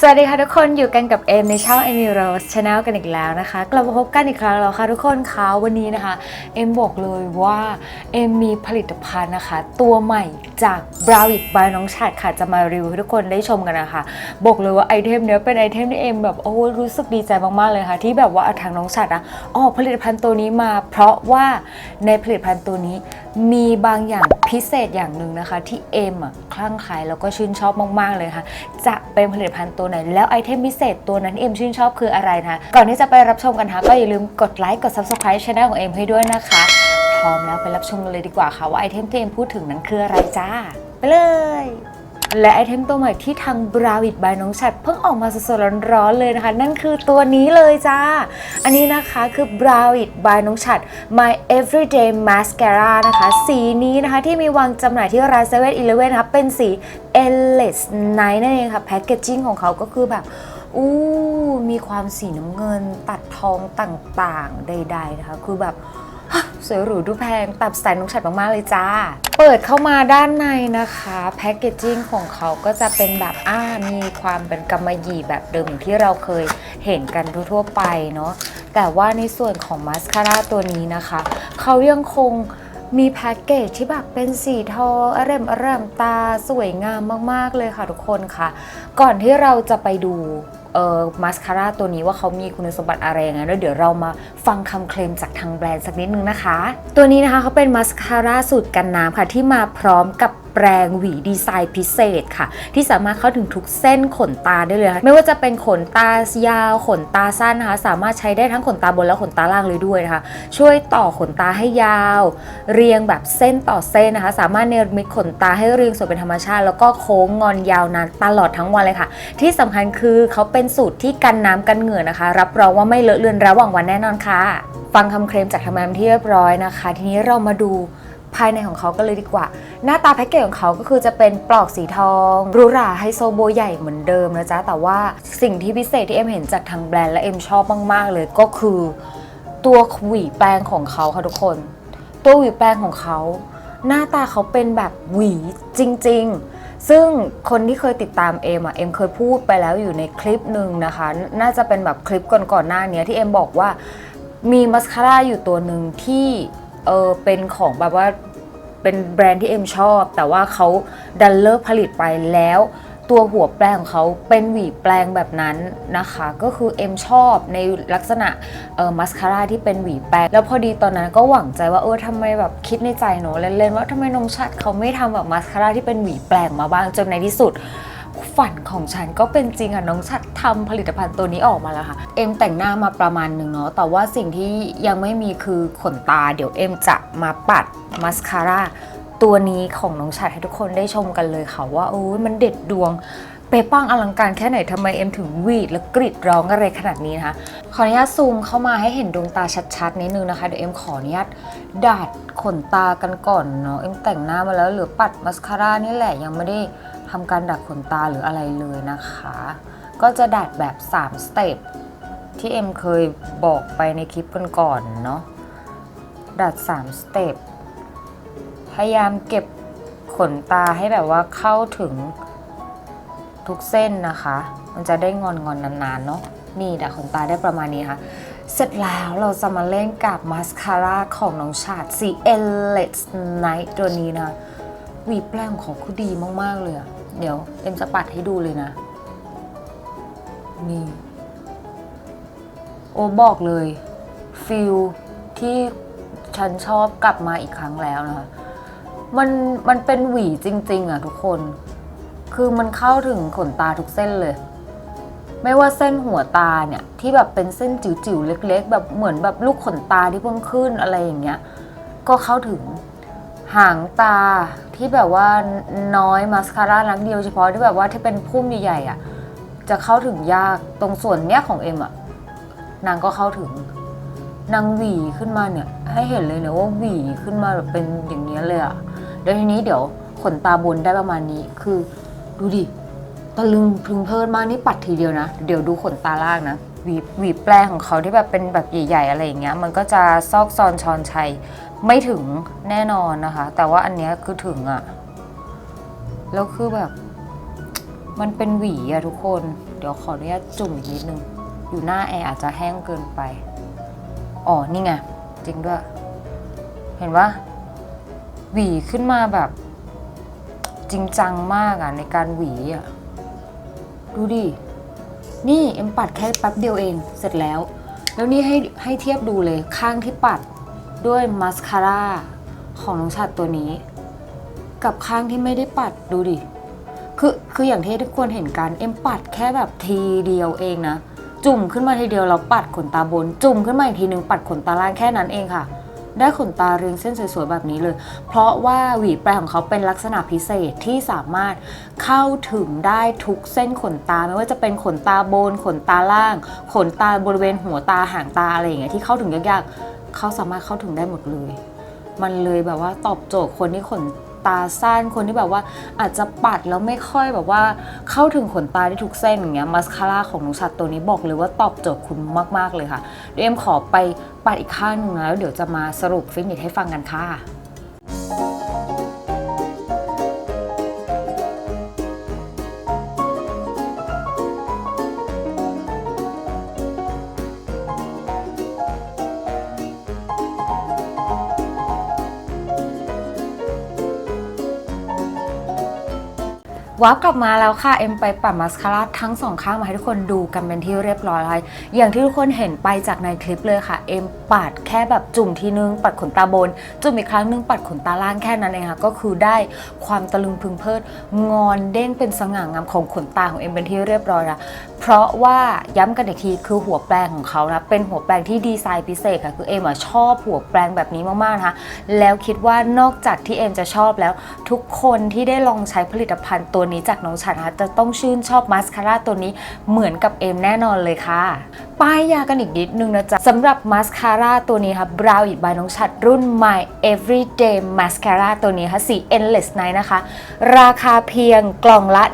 สวัสดีค่ะทุกคนอยู่กันกับเอมในช่อง Amy Rose Channel กันอีกแล้วนะคะ กลับมาพบกันอีกครั้งแล้วค่ะทุกคนคะวันนี้นะคะ เอมบอกเลยว่าเอมมีผลิตภัณฑ์นะคะ ตัวใหม่จาก b r o w i t by น้องฉัดค่ะจะมารีวิวให้ทุกคนได้ชมกันนะคะ บอกเลยว่าไอเทมเนี้ยเป็นไอเทมที่เอมแบบโอ้รู้สึกดีใจมากๆเลยค่ะ ที่แบบว่าทางน้องฉัดอะออกผลิตภัณฑ์ตัวนี้มา เพราะว่าในผลิตภัณฑ์ตัวนี้มีบางอย่างพิเศษอย่างหนึ่งนะคะ ที่เอ็มอะคลั่งไคล้แล้วก็ชื่นชอบมาก ๆ เลยค่ะ จะเป็นผลิตภัณฑ์ตัวไหน แล้วไอเทมพิเศษตัวนั้นเอ็มชื่นชอบคืออะไรนะคะ ก่อนที่จะไปรับชมกันนะคะก็อย่าลืมกดไลค์กด subscribe ช่องของเอ็มให้ด้วยนะคะ พร้อมแล้วไปรับชมกันเลยดีกว่าค่ะว่าไอเทมที่เอ็มพูดถึงนั้นคืออะไรจ้า ไปเลย และไอเทมตัวใหม่ที่ทางบราวิดบายน้องฉัดเพิ่งออกมาสดๆร้อนๆเลยนะคะ นั่นคือตัวนี้เลยจ้า อันนี้นะคะคือ b r o w it by น้องฉัด My Everyday Mascara นะคะ สีนี้นะคะที่มีวางจำหน่ายที่ร้าน7 e เ e ่ e อนะคะเป็นสี Endless Night นั่นเองค่ะแพคเกจจิ้งของเขาก็คือแบบอู้มีความสีน้ำเงินตัดทองต่างๆ ใด ๆ นะคะ คือแบบ สวยหรูดูแพงตับสไตล์น้องฉัดมาก ๆ เลยจ้า เปิดเข้ามาด้านในนะคะ แพคเกจจิ้งของเขาก็จะเป็นแบบอ่ามีความเป็นกำมะหยี่แบบเดิมอย่างที่เราเคยเห็นกันทั่วๆไปเนาะแต่ว่าในส่วนของมาสคาร่าตัวนี้นะคะ เขายังคงมีแพ็กเกจที่แบบเป็นสีทองอร่มอร่มตาสวยงามมาก ๆ เลยค่ะทุกคนค่ะ ก่อนที่เราจะไปดู มาสคาร่าตัวนี้ว่าเขามีคุณสมบัติอะไรยังไงแล้วเดี๋ยวเรามาฟังคำเคลมจากทางแบรนด์สักนิดนึงนะคะ ตัวนี้นะคะเขาเป็นมาสคาร่าสูตรกันน้ำค่ะที่มาพร้อมกับ ปรงหวีดีไซน์พิเศษค่ะ ที่สามารถเข้าถึงทุกเส้นขนตาได้เลยค่ะไม่ว่าจะเป็นขนตายาว ขนตาสั้นนะคะ สามารถใช้ได้ทั้งขนตาบนและขนตาล่างเลยด้วยนะคะ ช่วยต่อขนตาให้ยาว เรียงแบบเส้นต่อเส้นนะคะ สามารถเนรมิตขนตาให้เรียงสวยเป็นธรรมชาติ แล้วก็โค้งงอนยาวนานตลอดทั้งวันเลยค่ะ ที่สำคัญคือเขาเป็นสูตรที่กันน้ำกันเหงื่อนะคะ รับรองว่าไม่เลอะเลือนระหว่างวันแน่นอนค่ะ ฟังคำเคลมจากทางแมมที่เรียบร้อยนะคะ ทีนี้เรามาดู ภายในของเขากันเลยดีกว่า หน้าตาแพ็กเกจของเขาก็คือจะเป็นปลอกสีทองรูหราไฮโซโบใหญ่เหมือนเดิมนะจ๊ะ แต่ว่าสิ่งที่พิเศษที่เอ็มเห็นจากทางแบรนด์และเอ็มชอบมาก ๆ เลยก็คือ ตัวหวีแปรงของเขาค่ะทุกคน ตัวหวีแปรงของเขา หน้าตาเขาเป็นแบบหวีจริง ๆซึ่งคนที่เคยติดตามเอ็มอะเอ็มเคยพูดไปแล้วอยู่ในคลิปหนึ่งนะคะ น่าจะเป็นแบบคลิปก่อนๆหน้านี้ที่เอ็มบอกว่ามีมัสคาร่าอยู่ตัวหนึ่งที่ เออเป็นของแบบว่าเป็นแบรนด์ที่เอ็มชอบ แต่ว่าเขาดันเลิกผลิตไปแล้ว ตัวหัวแปรงของเขาเป็นหวีแปรงแบบนั้นนะคะ ก็คือเอ็มชอบในลักษณะเออมัสคาร่าที่เป็นหวีแปรงแล้วพอดีตอนนั้นก็หวังใจว่าเออทำไมแบบคิดในใจหนูเล่นๆว่าทำไมน้องชัดเขาไม่ทำแบบมัสคาร่าที่เป็นหวีแปรงมาบ้างจนในที่สุด ฝันของฉันก็เป็นจริงค่ะน้องชัดทำผลิตภัณฑ์ตัวนี้ออกมาแล้วค่ะ เอ็มแต่งหน้ามาประมาณหนึ่งเนาะแต่ว่าสิ่งที่ยังไม่มีคือขนตา เดี๋ยวเอ็มจะมาปัดมัสคาร่าตัวนี้ของน้องชัดให้ทุกคนได้ชมกันเลยค่ะว่าโอ้ยมันเด็ดดวงเปปังอลังการแค่ไหนทำไมเอ็มถึงวีดและกรีดร้องอะไรขนาดนี้นะคะ ขออนุญาตซูมเข้ามาให้เห็นดวงตาชัดๆนิดนึงนะคะ เดี๋ยวเอ็มขออนุญาตดาดขนตากันก่อนเนาะ เอ็มแต่งหน้ามาแล้วเหลือปัดมัสคาร่านี่แหละยังไม่ได้ ทำการดัดขนตาหรืออะไรเลยนะคะ ก็จะดัดแบบ 3 สเต็ปที่เอ็มเคยบอกไปในคลิปก่อนๆเนาะดัด 3 สเต็ปพยายามเก็บขนตาให้แบบว่าเข้าถึงทุกเส้นนะคะ มันจะได้งอนงอนๆนานๆเนาะนี่ดัดขนตาได้ประมาณนี้ค่ะ เสร็จแล้วเราจะมาเล่นกับมาสคาร่าของน้องชาดสี Endless Night ตัวนี้นะ วีแปลงของเขาคือดีมากๆเลยอะ เดี๋ยว เอ็มจะปัดให้ดูเลยนะ นี่ โอบอกเลยฟิลที่ฉันชอบกลับมาอีกครั้งแล้วนะคะมันมันเป็นหวีจริง ๆอะทุกคน คือมันเข้าถึงขนตาทุกเส้นเลย ไม่ว่าเส้นหัวตาเนี่ย ที่แบบเป็นเส้นจิ๋วๆเล็ก ๆ แบบเหมือนแบบลูกขนตาที่เพิ่งขึ้นอะไรอย่างเงี้ย ก็เข้าถึง หางตาที่แบบว่าน้อยมาสคาร่านักเดียวเฉพาะที่แบบว่าที่เป็นพุ่มใหญ่ๆอะจะเข้าถึงยากตรงส่วนเนี้ยของเอ็มอะนางก็เข้าถึงนางหวีขึ้นมาเนี่ย ให้เห็นเลยเนี่ยว่าหวีขึ้นมาแบบเป็นอย่างเนี้ยเลยอะแล้วทีนี้เดี๋ยวขนตาบนได้ประมาณนี้คือดูดิตะลึงพึงเพลินมากนี่ปัดทีเดียวนะ เดี๋ยวดูขนตาล่างนะหวีหวีแปลงของเขาที่แบบเป็นแบบใหญ่ๆอะไรอย่างเงี้ย มันก็จะซอกซอนชอนชัย ไม่ถึงแน่นอนนะคะ แต่ว่าอันเนี้ยคือถึงอะแล้วคือแบบ มันเป็นหวีอะทุกคน เดี๋ยวขออนุญาตจุ่มอีกนิดนึง อยู่หน้าแอร์อาจจะแห้งเกินไป อ๋อ นี่ไง จริงด้วย เห็นว่าหวีขึ้นมาแบบ จริงจังมากอะในการหวีอะดูดิ นี่เอ็มปัดแค่แป๊บเดียวเอง เสร็จแล้ว แล้วนี่ให้ให้เทียบดูเลยข้างที่ปัด ด้วยมาสคาร่าของน้องชัดตัวนี้ กับข้างที่ไม่ได้ปัดดูดิ คือคืออย่างที่ทุกคนเห็นกันเอ็มปัดแค่แบบทีเดียวเองนะ จุ่มขึ้นมาทีเดียวแล้วปัดขนตาบน จุ่มขึ้นมาอีกทีหนึ่งปัดขนตาล่างแค่นั้นเองค่ะ ได้ขนตาเรียงเส้นสวยๆแบบนี้เลย เพราะว่าหวีแปรของเขาเป็นลักษณะพิเศษที่สามารถเข้าถึงได้ทุกเส้นขนตาไม่ว่าจะเป็นขนตาบน ขนตาล่าง ขนตาบริเวณหัวตาหางตาอะไรอย่างเงี้ยที่เข้าถึงยากๆ เขาสามารถเข้าถึงได้หมดเลย มันเลยแบบว่าตอบโจทย์คนที่ขนตาสั้นคนที่แบบว่าอาจจะปัดแล้วไม่ค่อยแบบว่าเข้าถึงขนตาได้ทุกเส้นอย่างเงี้ยมาสคาร่าของนุชัดตัวนี้บอกเลยว่าตอบโจทย์คุณมาก ๆ เลยค่ะเดี๋ยวเอ็มขอไปปัดอีกข้างหนึ่งแล้วเดี๋ยวจะมาสรุปฟินิชให้ฟังกันค่ะ ว้าวกลับมาแล้วค่ะ เอ็มไปปัดมาสคาร่าทั้งสองข้างมาให้ทุกคนดูกันเป็นที่เรียบร้อยแล้วอย่างที่ทุกคนเห็นไปจากในคลิปเลยค่ะ เอ็มปัดแค่แบบจุ่มทีนึง ปัดขนตาบน จุ่มอีกครั้งนึงปัดขนตาล่างแค่นั้นเองค่ะก็คือได้ความตะลึงพึงเพลิดงอนเด้งเป็นสง่างามของขนตาของเอ็มเป็นที่เรียบร้อยล้วเพราะว่าย้ำกันอีกทีคือหัวแปรงของเขานะเป็นหัวแปรงที่ดีไซน์พิเศษค่ะคือเอ็มอะชอบหัวแปรงแบบนี้มากๆนะคะแล้วคิดว่านอกจากที่เอ็มจะชอบแล้วทุกคนที่ได้ลองใช้ผลิตภัณฑ์ตัวนี้จากน้องชัดนะคะจะต้องชื่นชอบมาสคาร่าตัวนี้เหมือนกับเอ็มแน่นอนเลยค่ะ ป้ายยากันอีกนิดนึงนะจ๊ะสำหรับมาสคาร่าตัวนี้ค่ะ Brow It by น้องชัดรุ่น My Everyday Mascara ตัวนี้ค่ะสี Endless Night นะคะ ราคาเพียงกล่องละ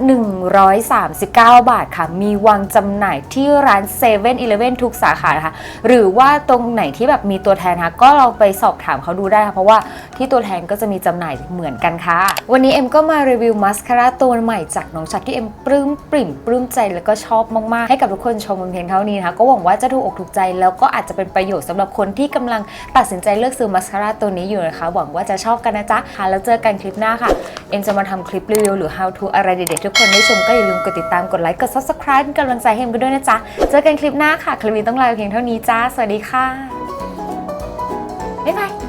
139 บาทค่ะ มีวางจำหน่ายที่ร้าน7 e เ e ่ e อทุกสาขานะคะหรือว่าตรงไหนที่แบบมีตัวแทนนะคะก็เราไปสอบถามเขาดูได้ค่ะเพราะว่าที่ตัวแทนก็จะมีจำหน่ายเหมือนกันค่ะ วันนี้เอ็มก็มารีวิวมาสคาร่าตัวใหม่จากน้องชัดที่เอ็มปลื้มปริ่มปลื้มใจแล้วก็ชอบมากๆ ให้กับทุกคนชมเพียงเท่านี้นะคะก็หวังว่าจะถูกอกถูกใจแล้วก็อาจจะเป็นประโยชน์สำหรับคนที่กำลังตัดสินใจเลือกซื้อมาสคาร่าตัวนี้อยู่นะคะหวังว่าจะชอบกันนะจ๊ะค่ะแล้วเจอกันคลิปหน้าค่ะเอ็มจะมาทำคลิปรีวิวหรือ how to อะไรเด็ดๆทุกคนได้ชมก็อย่าลืมกดติดตามกดไลค์กด subscribe เป็นกำลังใจให้เอ็มกันด้วยนะจ๊ะเจอกันคลิปหน้าค่ะคลิปนี้ต้องลาเพียงเท่านี้จ้าสวัสดีค่ะบ๊ายบาย